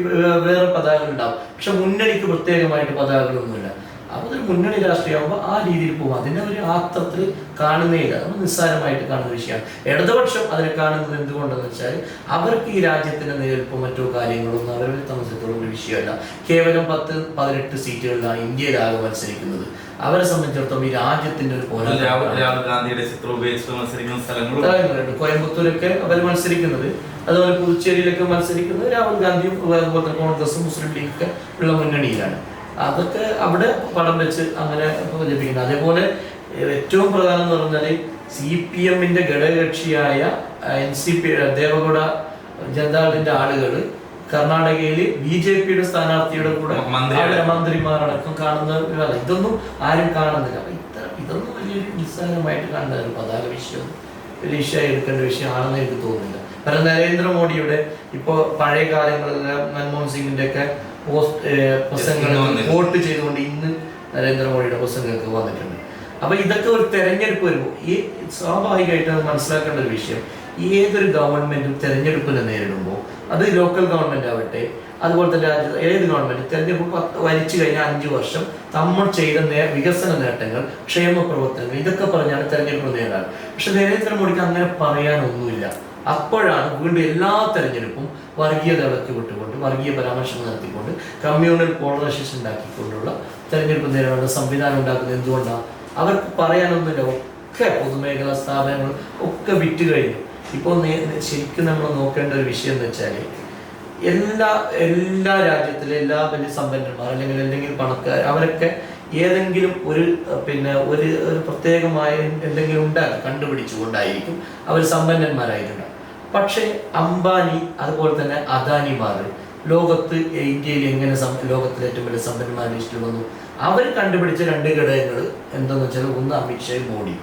വേറെ പതാകകൾ ഉണ്ടാവും. പക്ഷെ മുന്നണിക്ക് പ്രത്യേകമായിട്ട് പതാകകളൊന്നുമില്ല. അപ്പോൾ അതൊരു മുന്നണി രാഷ്ട്രീയമാകുമ്പോൾ ആ രീതിയിൽ പോകും. അതിനെ ഒരു ആത്രത്തിൽ കാണുന്നേയില്ല. നമ്മൾ നിസ്സാരമായിട്ട് കാണുന്ന വിഷയമാണ്. ഇടതുപക്ഷം അതിനെ കാണുന്നത് എന്തുകൊണ്ടെന്ന് വെച്ചാൽ അവർക്ക് ഈ രാജ്യത്തിന്റെ നിലനിൽപ്പോ മറ്റോ കാര്യങ്ങളൊന്നും അവരെ സംബന്ധിച്ചിടത്തോളം ഒരു വിഷയമല്ല. കേവലം പത്ത് പതിനെട്ട് സീറ്റുകളിലാണ് ഇന്ത്യയിലാകെ മത്സരിക്കുന്നത്. അവരെ സംബന്ധിച്ചിടത്തോളം ഈ രാജ്യത്തിന്റെ ഒരു പോരാട്ടം കോയമ്പത്തൂരൊക്കെ അവർ മത്സരിക്കുന്നത്. അതുപോലെ പുതുച്ചേരിയിലൊക്കെ മത്സരിക്കുന്നത് രാഹുൽ ഗാന്ധിയും അതുപോലെ കോൺഗ്രസും മുസ്ലിം ലീഗൊക്കെ ഉള്ള മുന്നണിയിലാണ്. അതൊക്കെ അവിടെ പടം വെച്ച് അങ്ങനെ ലഭിക്കുന്നത് അതേപോലെ ഏറ്റവും പ്രധാനം എന്ന് പറഞ്ഞാൽ സി പി എമ്മിന്റെ ഘടകകക്ഷിയായ എൻ സി പി ദേവഗൗഡ ജനതാദളിന്റെ ആളുകൾ കർണാടകയിൽ ബി ജെ പിയുടെ സ്ഥാനാർത്ഥിയുടെ കൂടെ മന്ത്രിമാരടക്കം കാണുന്ന ഇതൊന്നും ആരും കാണുന്നില്ല. ഇത്തരം ഇതൊന്നും വലിയൊരു നിസ്സാരമായിട്ട് കാണുന്ന ഒരു പതാക വിഷയം വലിയ ഇഷ്യൂ എടുക്കേണ്ട വിഷയമാണെന്ന് എനിക്ക് തോന്നുന്നില്ല. കാരണം നരേന്ദ്രമോദിയുടെ ഇപ്പോൾ പഴയ കാലങ്ങളിൽ മൻമോഹൻ സിംഗിന്റെ ഒക്കെ പ്രസംഗങ്ങൾ. വോട്ട് ചെയ്തുകൊണ്ട് ഇന്ന് നരേന്ദ്രമോദിയുടെ പ്രസംഗങ്ങൾക്ക് വന്നിട്ടുണ്ട്. അപ്പൊ ഇതൊക്കെ ഒരു തെരഞ്ഞെടുപ്പ് വരുമ്പോൾ ഈ സ്വാഭാവികമായിട്ട് അത് മനസ്സിലാക്കേണ്ട ഒരു വിഷയം ഏതൊരു ഗവൺമെന്റും തെരഞ്ഞെടുപ്പിനെ നേരിടുമ്പോൾ അത് ലോക്കൽ ഗവൺമെന്റ് ആവട്ടെ അതുപോലെ തന്നെ രാജ്യത്ത് ഏത് ഗവൺമെന്റ് തെരഞ്ഞെടുപ്പ് പത്ത് വലിച്ചു കഴിഞ്ഞാൽ അഞ്ച് വർഷം നമ്മൾ ചെയ്ത നേ- വികസന നേട്ടങ്ങൾ ക്ഷേമ പ്രവർത്തനങ്ങൾ ഇതൊക്കെ പറഞ്ഞാണ് തെരഞ്ഞെടുപ്പ് നേരിടാറ്. പക്ഷെ നരേന്ദ്രമോദിക്ക് അങ്ങനെ പറയാനൊന്നുമില്ല. അപ്പോഴാണ് വീണ്ടും എല്ലാ തെരഞ്ഞെടുപ്പും വർഗീയത വിട്ടുകൊണ്ട് വർഗീയ പരാമർശം നടത്തിക്കൊണ്ട് കമ്മ്യൂണൽ പോളറൈസേഷൻ ഉണ്ടാക്കിക്കൊണ്ടുള്ള തെരഞ്ഞെടുപ്പ് നേരിടാനുള്ള സംവിധാനം ഉണ്ടാക്കുന്നത് എന്തുകൊണ്ടാണ് അവർക്ക് പറയാനൊന്നുമില്ല. ഒക്കെ പൊതുമേഖലാ സ്ഥാപനങ്ങൾ ഒക്കെ വിറ്റ് കഴിഞ്ഞു. ഇപ്പോൾ ശരിക്കും നമ്മൾ നോക്കേണ്ട ഒരു വിഷയം എന്ന് വെച്ചാൽ എല്ലാ എല്ലാ രാജ്യത്തിലെ എല്ലാ വലിയ സമ്പന്നന്മാർ അല്ലെങ്കിൽ എന്തെങ്കിലും പണക്കാർ അവരൊക്കെ ഏതെങ്കിലും ഒരു പിന്നെ ഒരു പ്രത്യേകമായ എന്തെങ്കിലും ഉണ്ടാകും കണ്ടുപിടിച്ചുകൊണ്ടായിരിക്കും അവർ സമ്പന്നന്മാരായിട്ടുണ്ട് പക്ഷേ അംബാനി അതുപോലെ തന്നെ അദാനിമാർ ലോകത്ത് ഇന്ത്യയിൽ എങ്ങനെ ലോകത്തിലെ ഏറ്റവും വലിയ സമ്പന്നമായ ലിസ്റ്റിൽ വന്നു? അവർ കണ്ടുപിടിച്ച രണ്ട് ഘടകങ്ങൾ എന്താണെന്ന് വെച്ചാൽ ഒന്ന് അമിത്ഷായും മോഡി.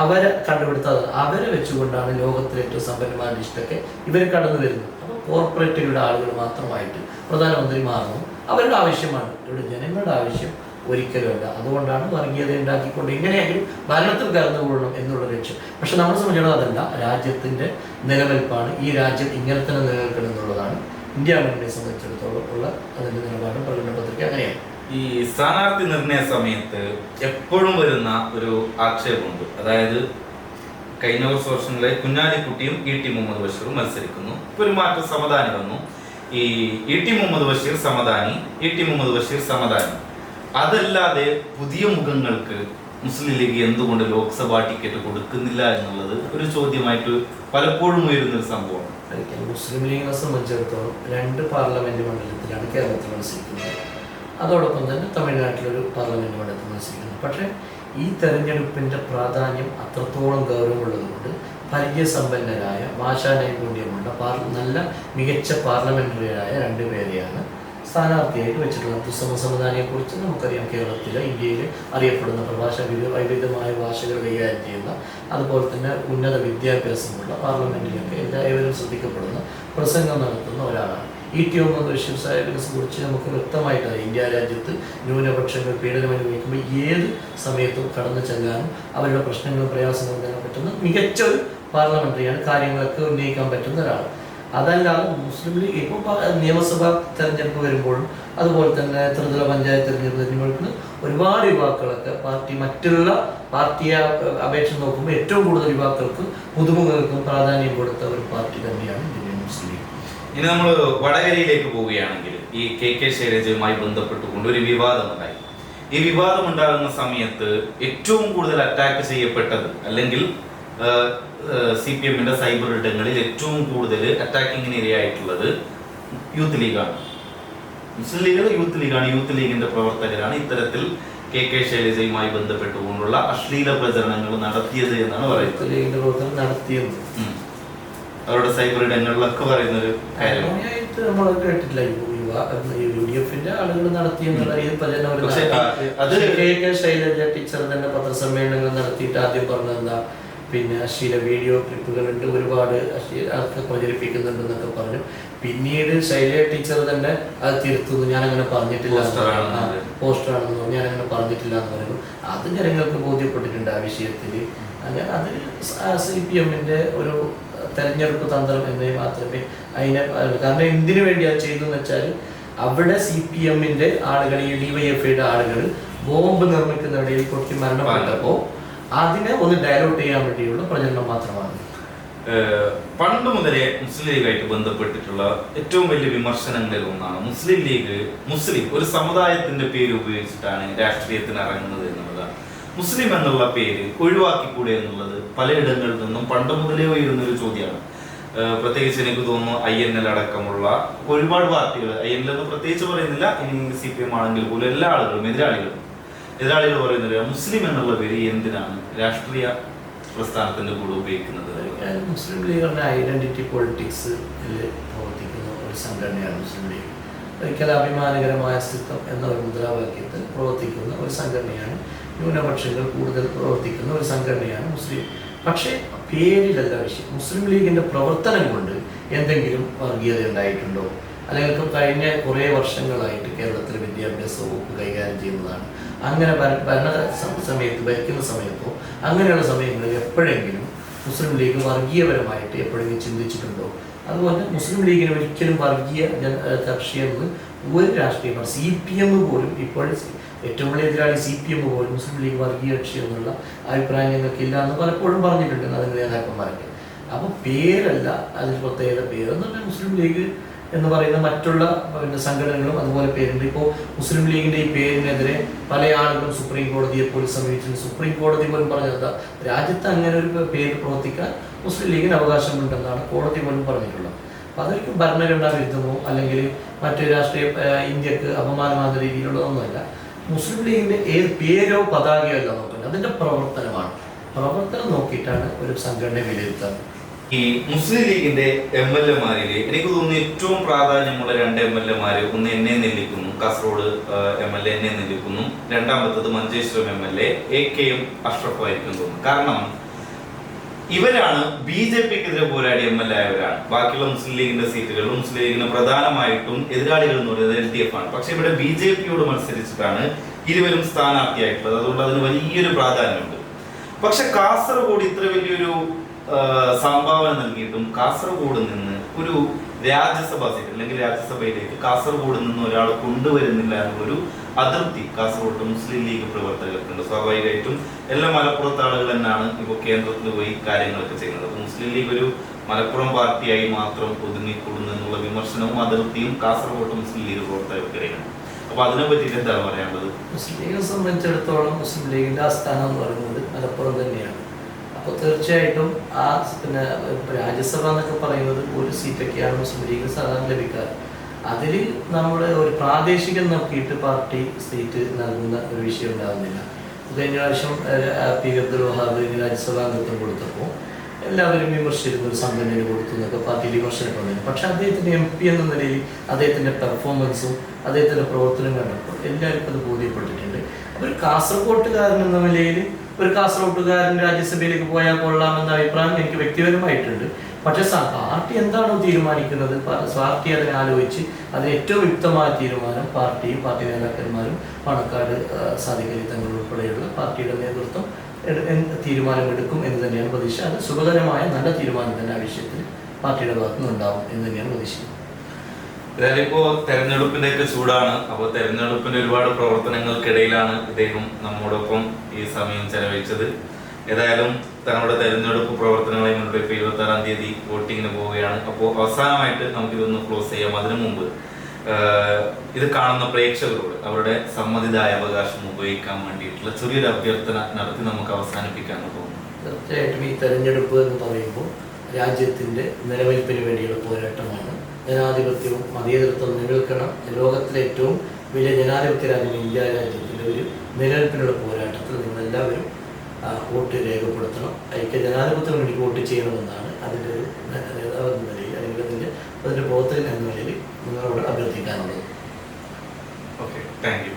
അവരെ കണ്ടുപിടുത്തത് അവരെ വെച്ചുകൊണ്ടാണ് ലോകത്തിലെ ഏറ്റവും സമ്പന്നമായ ലിസ്റ്റൊക്കെ ഇവർ കടന്നു വരുന്നത്. അപ്പോൾ കോർപ്പറേറ്റുകളുടെ ആളുകൾ മാത്രമായിട്ട് പ്രധാനമന്ത്രി മാറുന്നു അവരുടെ ആവശ്യമാണ്. ഇവിടെ ജനങ്ങളുടെ ആവശ്യം. ഒരിക്കലുമല്ല അതുകൊണ്ടാണ് വർഗീയത ഉണ്ടാക്കിക്കൊണ്ട് എങ്ങനെയെങ്കിലും ഭരണത്തിൽ കടന്നുകൊള്ളണം എന്നുള്ള ലക്ഷ്യം. പക്ഷെ നമ്മൾ സംബന്ധിച്ചിടത്തോളം അതല്ല. രാജ്യത്തിന്റെ നിലനിൽപ്പാണ്. ഈ രാജ്യം ഇങ്ങനെ തന്നെ നിലനിൽക്കണം എന്നുള്ളതാണ് ഇന്ത്യ മുന്നണിയെ സംബന്ധിച്ചിടത്തോളം ഉള്ള അതിന്റെ നിലപാടും പ്രകടന പത്രിക അങ്ങനെയാണ്. ഈ സ്ഥാനാർത്ഥി നിർണയ സമയത്ത് എപ്പോഴും വരുന്ന ഒരു ആക്ഷേപമുണ്ട്. അതായത് കഴിഞ്ഞ കുറച്ച് വർഷങ്ങളായി കുഞ്ഞാലിക്കുട്ടിയും ഇ ടി മുഹമ്മദ് ബഷീറും മത്സരിക്കുന്നു. പെരുമാറ്റ സമദാനി വന്നു. ഈ E T Muhammad Basheer Samadani E T Muhammad Basheer Samadani. അതല്ലാതെ പുതിയ മുഖങ്ങൾക്ക് മുസ്ലിം ലീഗ് എന്തുകൊണ്ട് ലോക്സഭാ ടിക്കറ്റ് കൊടുക്കുന്നില്ല എന്നുള്ളത് ഒരു ചോദ്യമായിട്ട് പലപ്പോഴും ഉയരുന്ന ഒരു സംഭവമാണ്. മുസ്ലിം ലീഗിനെ സംബന്ധിച്ചിടത്തോളം രണ്ട് പാർലമെന്റ് മണ്ഡലത്തിലാണ് കേരളത്തിൽ മത്സരിക്കുന്നത്. അതോടൊപ്പം തന്നെ തമിഴ്നാട്ടിലൊരു പാർലമെന്റ് മണ്ഡലത്തിൽ മത്സരിക്കുന്നത് പക്ഷേ ഈ തെരഞ്ഞെടുപ്പിന്റെ പ്രാധാന്യം അത്രത്തോളം ഗൗരവമുള്ളതുകൊണ്ട് പരിചയസമ്പന്നരായ ഭാഷാനൈപുണ്യമുള്ള പാർ നല്ല മികച്ച പാർലമെന്ററിയായ രണ്ടുപേരെയാണ് സ്ഥാനാർത്ഥിയായിട്ട് വെച്ചിട്ടുള്ളത് തുസമ സമുദാനിയെ കുറിച്ച് നമുക്കറിയാം കേരളത്തിലെ ഇന്ത്യയിൽ അറിയപ്പെടുന്ന പ്രഭാഷ വിവിധ വൈവിധ്യമായ ഭാഷകൾ കൈകാര്യം ചെയ്യുന്ന അതുപോലെ തന്നെ ഉന്നത വിദ്യാഭ്യാസമുള്ള പാർലമെന്റിലൊക്കെ എല്ലാവരും ശ്രദ്ധിക്കപ്പെടുന്ന പ്രസംഗം നടത്തുന്ന ഒരാളാണ്. ഇ ടി ബഷീർ സാഹിബിനെ കുറിച്ച് നമുക്ക് വ്യക്തമായിട്ട് ഇന്ത്യ രാജ്യത്ത് ന്യൂനപക്ഷങ്ങൾ പീഡനം അനുഭവിക്കുമ്പോൾ ഏത് സമയത്തും കടന്നു ചെല്ലാനും അവരുടെ പ്രശ്നങ്ങളും പ്രയാസങ്ങളും നേടാൻ പറ്റുന്ന മികച്ച ഒരു പാർലമെന്ററിയാണ് കാര്യങ്ങളൊക്കെ ഉന്നയിക്കാൻ പറ്റുന്ന ഒരാൾ അതല്ലാതെ മുസ്ലിം ലീഗ് ഇപ്പോൾ നിയമസഭാ തെരഞ്ഞെടുപ്പ് വരുമ്പോഴും അതുപോലെ തന്നെ ത്രിതല പഞ്ചായത്ത് തെരഞ്ഞെടുപ്പ് വരുമ്പോഴും ഒരുപാട് യുവാക്കളൊക്കെ പാർട്ടി മറ്റുള്ള പാർട്ടിയെ അപേക്ഷ നോക്കുമ്പോൾ ഏറ്റവും കൂടുതൽ യുവാക്കൾക്ക് പുതുമുഖങ്ങൾക്കും പ്രാധാന്യം കൊടുത്ത ഒരു പാർട്ടി തന്നെയാണ് ഇന്ത്യൻ മുസ്ലിം ലീഗ്. ഇനി നമ്മൾ വടകരയിലേക്ക് പോവുകയാണെങ്കിൽ ഈ കെ കെ ശൈലജയുമായി ബന്ധപ്പെട്ടുകൊണ്ട് ഒരു വിവാദമുണ്ടായി ഈ വിവാദം ഉണ്ടാകുന്ന സമയത്ത് ഏറ്റവും കൂടുതൽ അറ്റാക്ക് ചെയ്യപ്പെട്ടത് അല്ലെങ്കിൽ സി പി എമ്മിന്റെ സൈബർ ഇടങ്ങളിൽ ഏറ്റവും കൂടുതൽ അറ്റാക്കിങ്ങിന് ഇരയായിട്ടുള്ളത് യൂത്ത് ലീഗാണ്. മുസ്ലിം ലീഗ് യൂത്ത് ലീഗാണ്. യൂത്ത് ലീഗിന്റെ പ്രവർത്തകരാണ് ഇത്തരത്തിൽ കെ കെ ശൈലജയുമായി ബന്ധപ്പെട്ടുകൊണ്ടുള്ള അശ്ലീല പ്രചരണങ്ങൾ നടത്തിയത് എന്നാണ് പറയുന്നത്. അവരുടെ സൈബർ ഇടങ്ങളിലൊക്കെ പറയുന്ന ഒരു കാര്യമാണ് നമ്മൾ കേട്ടിട്ടില്ല. യു ഡി എഫിന്റെ ആളുകൾ നടത്തിയെന്നുള്ള ഈ പ്രചരണം. അത് കെ കെ ശൈലജ ടീച്ചർ തന്നെ പത്രസമ്മേളനങ്ങൾ നടത്തിയിട്ട് ആദ്യം പറഞ്ഞത് എന്താ പിന്നെ അശ്ലീല വീഡിയോ ക്ലിപ്പുകളുണ്ട് ഒരുപാട് ആൾക്ക് പ്രചരിപ്പിക്കുന്നുണ്ടെന്നൊക്കെ പറഞ്ഞു. പിന്നീട് ശൈലജ ടീച്ചർ തന്നെ അത് തിരുത്തുന്നു. ഞാൻ അങ്ങനെ പറഞ്ഞിട്ടില്ല പോസ്റ്ററാണെന്ന് പറഞ്ഞു. ഞാൻ അങ്ങനെ പറഞ്ഞിട്ടില്ല എന്ന് പറയുന്നു അത് ജനങ്ങൾക്ക് ബോധ്യപ്പെട്ടിട്ടുണ്ട് ആ വിഷയത്തിൽ അങ്ങനെ അത് സി പി എമ്മിന്റെ ഒരു തെരഞ്ഞെടുപ്പ് തന്ത്രം എന്നേ മാത്രമേ അതിനെ കാരണം എന്തിനു വേണ്ടി അത് ചെയ്തു എന്ന് വെച്ചാൽ അവിടെ സി പി എമ്മിന്റെ ആളുകൾ ഈ ഐയുടെ ആളുകൾ ബോംബ് നിർമ്മിക്കുന്നവിടെ കൊട്ടി മരണപ്പെട്ടപ്പോൾ അതിനെ ഒന്ന് ഡയലോട്ട് ചെയ്യാൻ വേണ്ടിയുള്ള പ്രചരണം മാത്രമാണ്. പണ്ട് മുതലേ മുസ്ലിം ലീഗായിട്ട് ബന്ധപ്പെട്ടിട്ടുള്ള ഏറ്റവും വലിയ വിമർശനങ്ങളിൽ ഒന്നാണ് മുസ്ലിം ലീഗ് മുസ്ലിം ഒരു സമുദായത്തിന്റെ പേര് ഉപയോഗിച്ചിട്ടാണ് രാഷ്ട്രീയത്തിന് ഇറങ്ങുന്നത് എന്നുള്ളതാണ്. മുസ്ലിം എന്നുള്ള പേര് ഒഴിവാക്കിക്കൂടെ എന്നുള്ളത് പലയിടങ്ങളിൽ നിന്നും പണ്ട് മുതലേ ഉയരുന്ന ഒരു ചോദ്യമാണ് പ്രത്യേകിച്ച് എനിക്ക് തോന്നുന്നു ഐ എൻ എൽ അടക്കമുള്ള ഒരുപാട് പാർട്ടികൾ ഐ എൻ എൽ എന്ന് പ്രത്യേകിച്ച് പറയുന്നില്ല സി പി എം ആണെങ്കിൽ പോലും എല്ലാ ആളുകളും എതിരാളികളും എതിരാളികൾ പറയുന്നത് മുസ്ലിം എന്നുള്ള പേര് എന്തിനാണ് രാഷ്ട്രീയ പ്രസ്ഥാനത്തിന്റെ കൂടെ ഉപയോഗിക്കുന്നത്? മുസ്ലിം ലീഗിന്റെ ഐഡന്റിറ്റി പൊളിറ്റിക്സ് പ്രവർത്തിക്കുന്ന ഒരു സംഘടനയാണ് മുസ്ലിം ലീഗ്. ഒരിക്കൽ അഭിമാനകരമായ അസ്തിത്വം എന്ന ഒരു മുദ്രാവാക്യത്തിൽ പ്രവർത്തിക്കുന്ന ഒരു സംഘടനയാണ് ന്യൂനപക്ഷങ്ങൾ കൂടുതൽ പ്രവർത്തിക്കുന്ന ഒരു സംഘടനയാണ് മുസ്ലിം. പക്ഷേ പേരിലല്ല വിഷയം. മുസ്ലിം ലീഗിന്റെ പ്രവർത്തനം കൊണ്ട് എന്തെങ്കിലും വർഗീയത ഉണ്ടായിട്ടുണ്ടോ? അല്ലെങ്കിൽ കഴിഞ്ഞ കുറേ വർഷങ്ങളായിട്ട് കേരളത്തിൽ വിദ്യാഭ്യാസ വകുപ്പ് കൈകാര്യം ചെയ്യുന്നതാണ്. അങ്ങനെ ഭര- ഭരണ സമയത്ത് ഭരിക്കുന്ന സമയത്തോ അങ്ങനെയുള്ള സമയങ്ങളിൽ എപ്പോഴെങ്കിലും മുസ്ലിം ലീഗ് വർഗീയപരമായിട്ട് എപ്പോഴെങ്കിലും ചിന്തിച്ചിട്ടുണ്ടോ? അതുപോലെ മുസ്ലിം ലീഗിന് ഒരിക്കലും വർഗീയ കക്ഷിയെന്ന് ഒരു രാഷ്ട്രീയ പാർട്ടി സി പി എം പോലും ഇപ്പോൾ ഏറ്റവും വലിയ എതിരാളി സി പി എം പോലും മുസ്ലിം ലീഗ് വർഗീയ കക്ഷി എന്നുള്ള അഭിപ്രായം ഞങ്ങൾക്കില്ല എന്ന് പലപ്പോഴും പറഞ്ഞിട്ടുണ്ട് അതിന്റെ നേതാക്കന്മാരൊക്കെ. അപ്പോൾ പേരല്ല അതിൽ പ്രത്യേകത. പേരെന്ന് പറഞ്ഞാൽ മുസ്ലിം ലീഗ് എന്ന് പറയുന്ന മറ്റുള്ള പിന്നെ സംഘടനകളും അതുപോലെ പേരുണ്ട്. ഇപ്പോൾ മുസ്ലിം ലീഗിന്റെ ഈ പേരിനെതിരെ പല ആളുകളും സുപ്രീം കോടതിയെ പോലും സമീപിച്ചിട്ടുണ്ട്. സുപ്രീം കോടതി പോലും പറഞ്ഞത് രാജ്യത്ത് അങ്ങനെ ഒരു പേര് പ്രവർത്തിക്കാൻ മുസ്ലിം ലീഗിന് അവകാശമുണ്ടെന്നാണ് കോടതി പോലും പറഞ്ഞിട്ടുള്ളത്. അപ്പോൾ അതൊരിക്കലും ഭരണഘടനാ വിരുദ്ധമോ അല്ലെങ്കിൽ മറ്റു രാഷ്ട്രീയ ഇന്ത്യയ്ക്ക് അപമാനമാകുന്ന രീതിയിലുള്ളതൊന്നുമല്ല. മുസ്ലിം ലീഗിന്റെ ഏത് പേരോ പതാകയോ അല്ല നോക്കുന്നത് അതിന്റെ പ്രവർത്തനമാണ്. പ്രവർത്തനം നോക്കിയിട്ടാണ് ഒരു സംഘടന വിലയിരുത്താറ് ഈ മുസ്ലിം ലീഗിന്റെ എം എൽ എമാരിൽ എനിക്ക് തോന്നുന്നു ഏറ്റവും പ്രാധാന്യമുള്ള രണ്ട് എം എൽ എമാര് ഒന്ന് എന്നെ Nellikkunnu Kasaragod M L A എന്നെ നെല്ലിക്കുന്നു. രണ്ടാമത്തത് Manjeshwaram M L A A K M Ashraf ആയിരിക്കും തോന്നുന്നു. കാരണം ഇവരാണ് ബി ജെ പിക്കെതിരെ പോരാടിയ എം എൽ എ ആയവരാണ്. ബാക്കിയുള്ള മുസ്ലിം ലീഗിന്റെ സീറ്റുകൾ മുസ്ലിം ലീഗിന് പ്രധാനമായിട്ടും എതിരാളികൾ എന്ന് പറയുന്നത് എൽ ഡി എഫ് ആണ്. പക്ഷെ ഇവിടെ ബി ജെ പിയോട് മത്സരിച്ചിട്ടാണ് ഇരുവരും സ്ഥാനാർത്ഥിയായിട്ടുള്ളത്. അതുകൊണ്ട് അതിന് വലിയൊരു പ്രാധാന്യമുണ്ട്. പക്ഷെ കാസർഗോഡ് ഇത്ര വലിയൊരു സംഭാവന നൽകിയിട്ടും കാസർഗോഡ് നിന്ന് ഒരു രാജ്യസഭാ സീറ്റ് അല്ലെങ്കിൽ രാജ്യസഭയിലേക്ക് കാസർഗോഡ് നിന്ന് ഒരാൾ കൊണ്ടുവരുന്നില്ല എന്നുള്ളൊരു അതിർത്തി കാസർഗോഡ് മുസ്ലിം ലീഗ് പ്രവർത്തകർക്കുണ്ട്. സ്വാഭാവികമായിട്ടും എല്ലാ മലപ്പുറത്ത് ആളുകൾ തന്നെയാണ് ഇപ്പോൾ കേന്ദ്രത്തിൽ പോയി കാര്യങ്ങളൊക്കെ ചെയ്യുന്നത്. അപ്പോൾ മുസ്ലിം ലീഗ് ഒരു മലപ്പുറം പാർട്ടിയായി മാത്രം ഒതുങ്ങിക്കൂടുന്നു എന്നുള്ള വിമർശനവും അതിർത്തിയും കാസർഗോഡ് മുസ്ലിം ലീഗ് പ്രവർത്തകർക്കിടയിലാണ് അപ്പോൾ അതിനെ എന്താണ് പറയാനുള്ളത്? മുസ്ലിം ലീഗിനെ സംബന്ധിച്ചിടത്തോളം മുസ്ലിം ലീഗിന്റെ ആസ്ഥാനം എന്ന് പറയുന്നത് മലപ്പുറം തന്നെയാണ്. അപ്പോൾ തീർച്ചയായിട്ടും ആ പിന്നെ രാജ്യസഭ എന്നൊക്കെ പറയുന്നത് ഒരു സീറ്റൊക്കെയാണ് മുസ്ലിം ലീഗിന് സാധാരണ ലഭിക്കാറ്. അതിൽ നമ്മുടെ ഒരു പ്രാദേശികം നോക്കിയിട്ട് പാർട്ടി സീറ്റ് നൽകുന്ന ഒരു വിഷയം ഉണ്ടാകുന്നില്ല കഴിഞ്ഞ പ്രാവശ്യം പി അബ്ദുൽ വഹാബ് രാജ്യസഭാ അംഗത്വം കൊടുത്തപ്പോൾ എല്ലാവരും വിമർശിച്ചിരുന്ന ഒരു സംഘടനയിൽ കൊടുത്തു എന്നൊക്കെ പാർട്ടി വിമർശനം വന്നിരുന്നു. പക്ഷെ അദ്ദേഹത്തിന്റെ എം പി എന്ന നിലയിൽ അദ്ദേഹത്തിന്റെ പെർഫോമൻസും അദ്ദേഹത്തിന്റെ പ്രവർത്തനം കണ്ടപ്പോൾ എല്ലാവർക്കും അത് ബോധ്യപ്പെട്ടിട്ടുണ്ട്. ഒരു കാസർഗോട്ടുകാരൻ എന്ന നിലയിൽ ഒരു കാസർഗോട്ടുകാരൻ രാജ്യസഭയിലേക്ക് പോയാൽ കൊള്ളാമെന്ന അഭിപ്രായം എനിക്ക് വ്യക്തിപരമായിട്ടുണ്ട്. പക്ഷെ പാർട്ടി എന്താണോ തീരുമാനിക്കുന്നത്? പാർട്ടി അതിനെ ആലോചിച്ച് അതിന് ഏറ്റവും യുക്തമായ തീരുമാനം പാർട്ടിയും പാർട്ടി നേതാക്കന്മാരും പണക്കാട് സാധിക്കലി തങ്ങൾ ഉൾപ്പെടെയുള്ള പാർട്ടിയുടെ നേതൃത്വം തീരുമാനമെടുക്കും എന്ന് തന്നെയാണ് പ്രതീക്ഷ അത് സുഖകരമായ നല്ല തീരുമാനം തന്നെ ആ വിഷയത്തിൽ പാർട്ടിയുടെ ഭാഗത്തു നിന്നുണ്ടാവും എന്ന് തന്നെയാണ് പ്രതീക്ഷിക്കുന്നത്. ഏതായാലും ഇപ്പോ തെരഞ്ഞെടുപ്പിന്റെ ഒക്കെ ചൂടാണ്. അപ്പോൾ തെരഞ്ഞെടുപ്പിന്റെ ഒരുപാട് പ്രവർത്തനങ്ങൾക്കിടയിലാണ് ഇദ്ദേഹം നമ്മോടൊപ്പം ഈ സമയം ചെലവഴിച്ചത്. ഏതായാലും തങ്ങളുടെ തെരഞ്ഞെടുപ്പ് പ്രവർത്തനങ്ങളെ മുൻപ് ഇരുപത്തി ആറാം തീയതി വോട്ടിങ്ങിന് പോവുകയാണ്. അപ്പോൾ അവസാനമായിട്ട് നമുക്കിതൊന്ന് ക്ലോസ് ചെയ്യാം. അതിനു മുമ്പ് ഇത് കാണുന്ന പ്രേക്ഷകരോട് അവരുടെ സമ്മതിദായ അവകാശം ഉപയോഗിക്കാൻ വേണ്ടിയിട്ടുള്ള ചെറിയൊരു അഭ്യർത്ഥന നടത്തി നമുക്ക് അവസാനിപ്പിക്കാമെന്ന് തോന്നുന്നു. തീർച്ചയായിട്ടും ഈ തെരഞ്ഞെടുപ്പ് എന്ന് പറയുമ്പോൾ രാജ്യത്തിന്റെ നിലനിൽപ്പിന് വേണ്ടിയുള്ള പോരാട്ടമാണ്. ജനാധിപത്യവും മതേതരത്വം നിലനിൽക്കണം. ലോകത്തിലെ ഏറ്റവും വലിയ ജനാധിപത്യ രാജ്യം ഇന്ത്യ രാജ്യത്തിന്റെ ഒരു നിലനിൽപ്പിനുള്ള പോരാട്ടത്തിൽ നിങ്ങളെല്ലാവരും വോട്ട് രേഖപ്പെടുത്തണം. ഐക്യ ജനാധിപത്യത്തിന് വേണ്ടി വോട്ട് ചെയ്യണമെന്നാണ് അതിന്റെ ഒരു നേതാവ് എന്ന നിലയിൽ അല്ലെങ്കിൽ അതിന്റെ അതിന്റെ പ്രവർത്തകൻ എന്ന നിലയിൽ നിങ്ങളോട് അഭ്യർത്ഥിക്കാനുള്ളത് ഓക്കെ താങ്ക് യു